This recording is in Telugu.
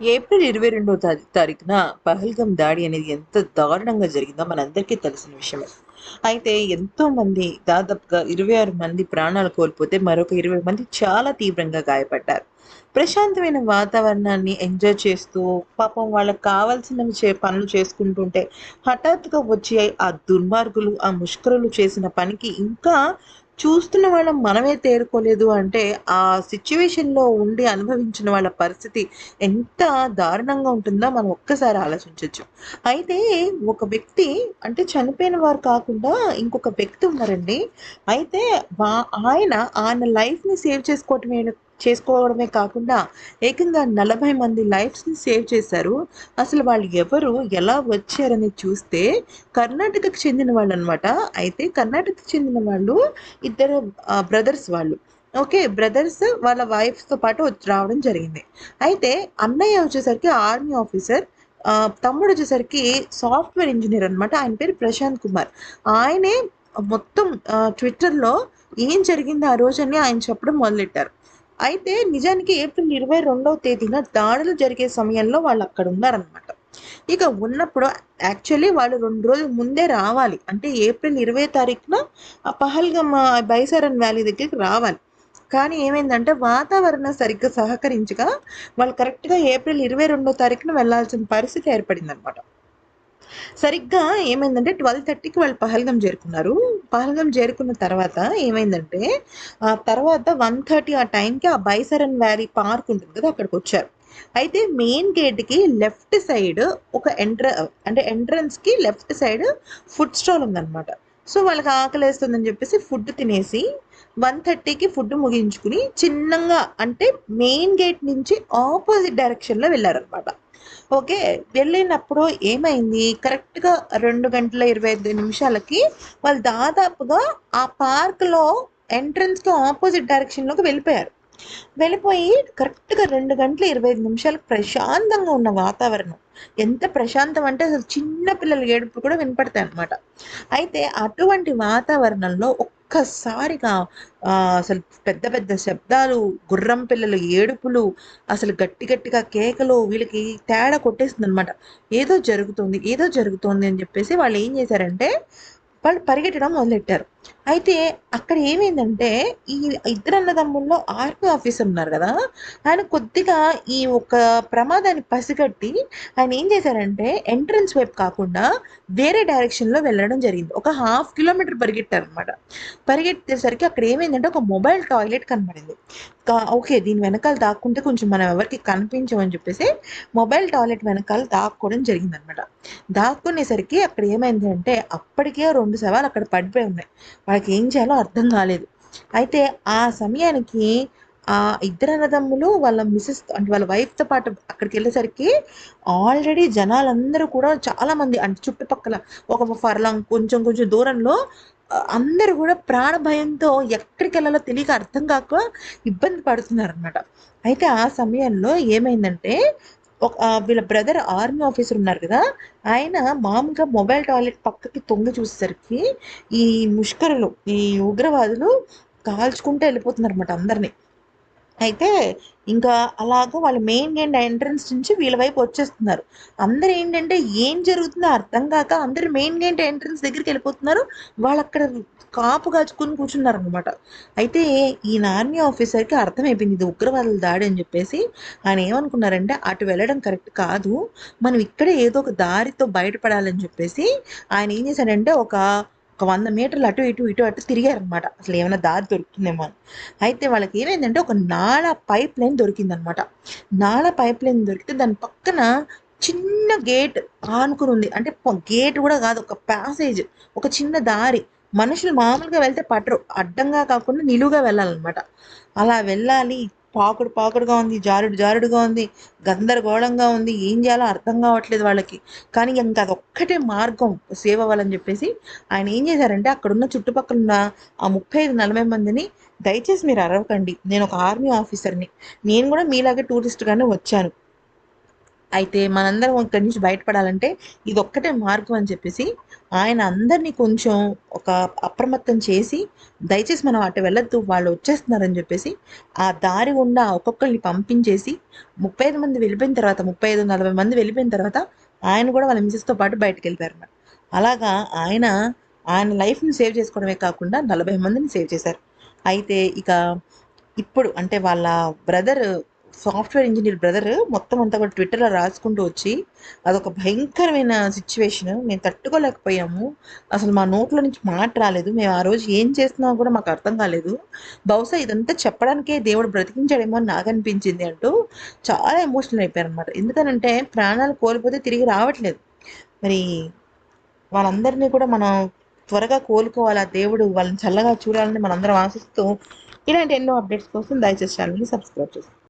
ఏప్రిల్ ఇరవై రెండవ తారీ తారీఖున పహల్గం దాడి అనేది ఎంత దారుణంగా జరిగిందో మనందరికీ తెలిసిన విషయమే. అయితే ఎంతో మంది దాదాపుగా ఇరవై ఆరు మంది ప్రాణాలు కోల్పోతే మరొక ఇరవై మంది చాలా తీవ్రంగా గాయపడ్డారు. ప్రశాంతమైన వాతావరణాన్ని ఎంజాయ్ చేస్తూ పాపం వాళ్ళకి కావాల్సినవి చే పనులు చేసుకుంటుంటే హఠాత్తుగా వచ్చి ఆ దుర్మార్గులు ఆ ముష్కరులు చేసిన పనికి ఇంకా చూస్తున్న వాళ్ళం మనమే తేరుకోలేదు అంటే ఆ సిచ్యువేషన్లో ఉండి అనుభవించిన వాళ్ళ పరిస్థితి ఎంత దారుణంగా ఉంటుందో మనం ఒక్కసారి ఆలోచించవచ్చు అయితే ఒక వ్యక్తి అంటే చనిపోయిన వారు కాకుండా ఇంకొక వ్యక్తి ఉన్నారండి. అయితే వా- ఆయన ఆయన లైఫ్ని సేవ్ చేసుకోవటం చేసుకోవడమే కాకుండా ఏకంగా నలభై మంది లైఫ్స్ని సేవ్ చేశారు. అసలు వాళ్ళు ఎవరు ఎలా వచ్చారని చూస్తే కర్ణాటకకు చెందిన వాళ్ళు అనమాట అయితే కర్ణాటకకు చెందిన వాళ్ళు ఇద్దరు బ్రదర్స్ వాళ్ళు. ఓకే బ్రదర్స్ వాళ్ళ వైఫ్తో పాటు రావడం జరిగింది. అయితే అన్నయ్య వచ్చేసరికి ఆర్మీ ఆఫీసర్ తమ్ముడు వచ్చేసరికి సాఫ్ట్వేర్ ఇంజనీర్ అనమాట ఆయన పేరు ప్రశాంత్ కుమార్. ఆయనే మొత్తం ట్విట్టర్లో ఏం జరిగింది ఆ రోజని ఆయన చెప్పడం మొదలెట్టారు. అయితే నిజానికి ఏప్రిల్ ఇరవై రెండవ తేదీన దాడులు జరిగే సమయంలో వాళ్ళు అక్కడ ఉన్నారనమాట ఇక ఉన్నప్పుడు యాక్చువల్లీ వాళ్ళు రెండు రోజుల ముందే రావాలి. అంటే ఏప్రిల్ ఇరవై తారీఖున ఆ పహల్గమ్ ఆ బైసారన్ వ్యాలీ దగ్గరికి రావాలి. కానీ ఏమైందంటే వాతావరణం సరిగ్గా సహకరించగా వాళ్ళు కరెక్ట్గా ఏప్రిల్ ఇరవై రెండో తారీఖున వెళ్ళాల్సిన పరిస్థితి ఏర్పడింది అనమాట సరిగ్గా ఏమైందంటే ట్వెల్వ్ థర్టీకి వాళ్ళు పహల్గం చేరుకున్నారు. పహల్గం చేరుకున్న తర్వాత ఏమైందంటే ఆ తర్వాత వన్ థర్టీ ఆ టైంకి ఆ బైసరన్ వ్యాలీ పార్క్ ఉంటుంది కదా అక్కడికి వచ్చారు. అయితే మెయిన్ గేట్కి లెఫ్ట్ సైడ్ ఒక ఎంట్ర అంటే ఎంట్రన్స్కి లెఫ్ట్ సైడ్ ఫుడ్ స్టాల్ ఉందన్నమాట. సో వాళ్ళకి ఆకలేస్తుందని చెప్పేసి ఫుడ్ తినేసి వన్ థర్టీకి ఫుడ్ ముగించుకుని చిన్నగా అంటే మెయిన్ గేట్ నుంచి ఆపోజిట్ డైరెక్షన్లో వెళ్ళారనమాట ఓకే వెళ్ళినప్పుడు ఏమైంది? కరెక్ట్గా రెండు గంటల ఇరవై ఐదు నిమిషాలకి వాళ్ళు దాదాపుగా ఆ పార్క్లో ఎంట్రన్స్కి ఆపోజిట్ డైరెక్షన్లోకి వెళ్ళిపోయారు. వెళ్ళిపోయి కరెక్ట్గా రెండు గంటల ఇరవై ఐదు నిమిషాలకు ప్రశాంతంగా ఉన్న వాతావరణం. ఎంత ప్రశాంతం అంటే అసలు చిన్న పిల్లల ఏడుపు కూడా వినపడతాయి అనమాట అయితే అటువంటి వాతావరణంలో ఒక్కసారిగా ఆ, అసలు పెద్ద పెద్ద శబ్దాలు గుర్రం పిల్లలు ఏడుపులు అసలు గట్టి గట్టిగా కేకలు వీళ్ళకి తేడా కొట్టేసింది అనమాట ఏదో జరుగుతుంది ఏదో జరుగుతుంది అని చెప్పేసి వాళ్ళు ఏం చేశారంటే వాళ్ళు పరిగెట్టడం మొదలెట్టారు. అయితే అక్కడ ఏమైందంటే ఈ ఇద్దరు అన్నదమ్ముల్లో ఆర్మీ ఆఫీసర్ ఉన్నారు కదా ఆయన కొద్దిగా ఈ ఒక ప్రమాదాన్ని పసిగట్టి ఆయన ఏం చేశారంటే ఎంట్రన్స్ వైపు కాకుండా వేరే డైరెక్షన్లో వెళ్ళడం జరిగింది. ఒక హాఫ్ కిలోమీటర్ పరిగెట్టారు అనమాట పరిగెట్టేసరికి అక్కడ ఏమైందంటే ఒక మొబైల్ టాయిలెట్ కనబడింది. ఓకే దీని వెనకాల దాక్కుంటే కొంచెం మనం ఎవరికి కనిపించమని చెప్పేసి మొబైల్ టాయిలెట్ వెనకాల దాక్కోవడం జరిగిందనమాట దాక్కునేసరికి అక్కడ ఏమైంది అంటే అప్పటికే రెండు శవాలు అక్కడ పడిపోయి ఉన్నాయి. వాళ్ళకి ఏం చేయాలో అర్థం కాలేదు. అయితే ఆ సమయానికి ఆ ఇద్దరు అన్నదమ్ములు వాళ్ళ మిసెస్ అంటే వాళ్ళ వైఫ్తో పాటు అక్కడికి వెళ్ళేసరికి ఆల్రెడీ జనాలందరూ కూడా చాలా మంది అంటే చుట్టుపక్కల ఒక ఫర్లాంగ్ కొంచెం కొంచెం దూరంలో అందరూ కూడా ప్రాణ భయంతో ఎక్కడికి వెళ్ళాలో తెలియక అర్థం కాక ఇబ్బంది పడుతున్నారు అనమాట అయితే ఆ సమయంలో ఏమైందంటే ఒక వీళ్ళ బ్రదర్ ఆర్మీ ఆఫీసర్ ఉన్నారు కదా ఆయన మామూలుగా మొబైల్ టాయిలెట్ పక్కకి తొంగి చూసేసరికి ఈ ముష్కరులు ఈ ఉగ్రవాదులు కాల్చుకుంటూ వెళ్ళిపోతున్నారు అనమాట అందరినీ. అయితే ఇంకా అలాగా వాళ్ళ మెయిన్ గేట్ ఎంట్రన్స్ నుంచి వీళ్ళ వైపు వచ్చేస్తున్నారు. అందరు ఏంటంటే ఏం జరుగుతుందో అర్థం కాక అందరు మెయిన్ గేట్ ఎంట్రన్స్ దగ్గరికి వెళ్ళిపోతున్నారు. వాళ్ళు అక్కడ కాపు కాచుకుని కూర్చున్నారు అనమాట అయితే ఈ ఆర్మీ ఆఫీసర్కి అర్థమైపోయింది ఇది ఉగ్రవాదుల దాడి అని చెప్పేసి. ఆయన ఏమనుకున్నారంటే అటు వెళ్ళడం కరెక్ట్ కాదు. మనం ఇక్కడే ఏదో ఒక దారితో బయటపడాలని చెప్పేసి ఆయన ఏం చేశాడంటే ఒక ఒక వంద మీటర్లు అటు ఇటు ఇటు అటు తిరిగారనమాట అసలు ఏమైనా దారి దొరుకుతుందేమో అని. అయితే వాళ్ళకి ఏమైందంటే ఒక నాళ పైప్ లైన్ దొరికిందనమాట నాళ పైప్ లైన్ దొరికితే దాని పక్కన చిన్న గేట్ ఆనుకుని ఉంది. అంటే గేట్ కూడా కాదు ఒక ప్యాసేజ్ ఒక చిన్న దారి. మనుషులు మామూలుగా వెళ్తే పట్టరు. అడ్డంగా కాకుండా నిలువుగా వెళ్ళాలన్నమాట. అలా వెళ్ళాలి పాకుడు పాకుడుగా ఉంది జారుడు జారుడుగా ఉంది గందరగోళంగా ఉంది. ఏం చేయాలో అర్థం కావట్లేదు వాళ్ళకి. కానీ ఇంకా అదొక్కటే మార్గం సేవ్ అవ్వాలని చెప్పేసి ఆయన ఏం చేశారంటే అక్కడున్న చుట్టుపక్కల ఉన్న ఆ ముప్పై ఐదు నలభై మందిని దయచేసి మీరు అరవకండి. నేను ఒక ఆర్మీ ఆఫీసర్ని. నేను కూడా మీలాగే టూరిస్ట్గానే వచ్చాను. అయితే మనందరం ఇక్కడి నుంచి బయటపడాలంటే ఇది ఒక్కటే మార్గం అని చెప్పేసి ఆయన అందరినీ కొంచెం ఒక అప్రమత్తం చేసి దయచేసి మనం అటు వెళ్ళొద్దు వాళ్ళు వచ్చేస్తున్నారని చెప్పేసి ఆ దారి గుండా ఒక్కొక్కరిని పంపించేసి ముప్పై ఐదు మంది వెళ్ళిపోయిన తర్వాత ముప్పై ఐదు నలభై మంది వెళ్ళిపోయిన తర్వాత ఆయన కూడా వాళ్ళ మిసెస్తో పాటు బయటకు వెళ్ళిపోయారు అన్నమాట అలాగా ఆయన ఆయన లైఫ్ని సేవ్ చేసుకోవడమే కాకుండా నలభై మందిని సేవ్ చేశారు. అయితే ఇక ఇప్పుడు అంటే వాళ్ళ బ్రదర్ సాఫ్ట్వేర్ ఇంజనీర్ బ్రదర్ మొత్తం అంతా కూడా ట్విట్టర్లో రాసుకుంటూ వచ్చి అదొక భయంకరమైన సిచ్యువేషన్ మేము తట్టుకోలేకపోయాము. అసలు మా నోట్లో నుంచి మాట రాలేదు. మేము ఆ రోజు ఏం చేస్తున్నామో కూడా మాకు అర్థం కాలేదు. బహుశా ఇదంతా చెప్పడానికే దేవుడు బ్రతికించాడేమో అని నాకు అనిపించింది అంటూ చాలా ఎమోషనల్ అయిపోయారు అనమాట ఎందుకనంటే ప్రాణాలు కోల్పోతే తిరిగి రావట్లేదు. మరి వాళ్ళందరినీ కూడా మనం త్వరగా కోలుకోవాలి? ఆ దేవుడు వాళ్ళని చల్లగా చూడాలని మనందరం ఆశిస్తూ ఇలాంటి ఎన్నో అప్డేట్స్ కోసం దయచేసి ఛానల్ని సబ్స్క్రైబ్ చేసుకోండి.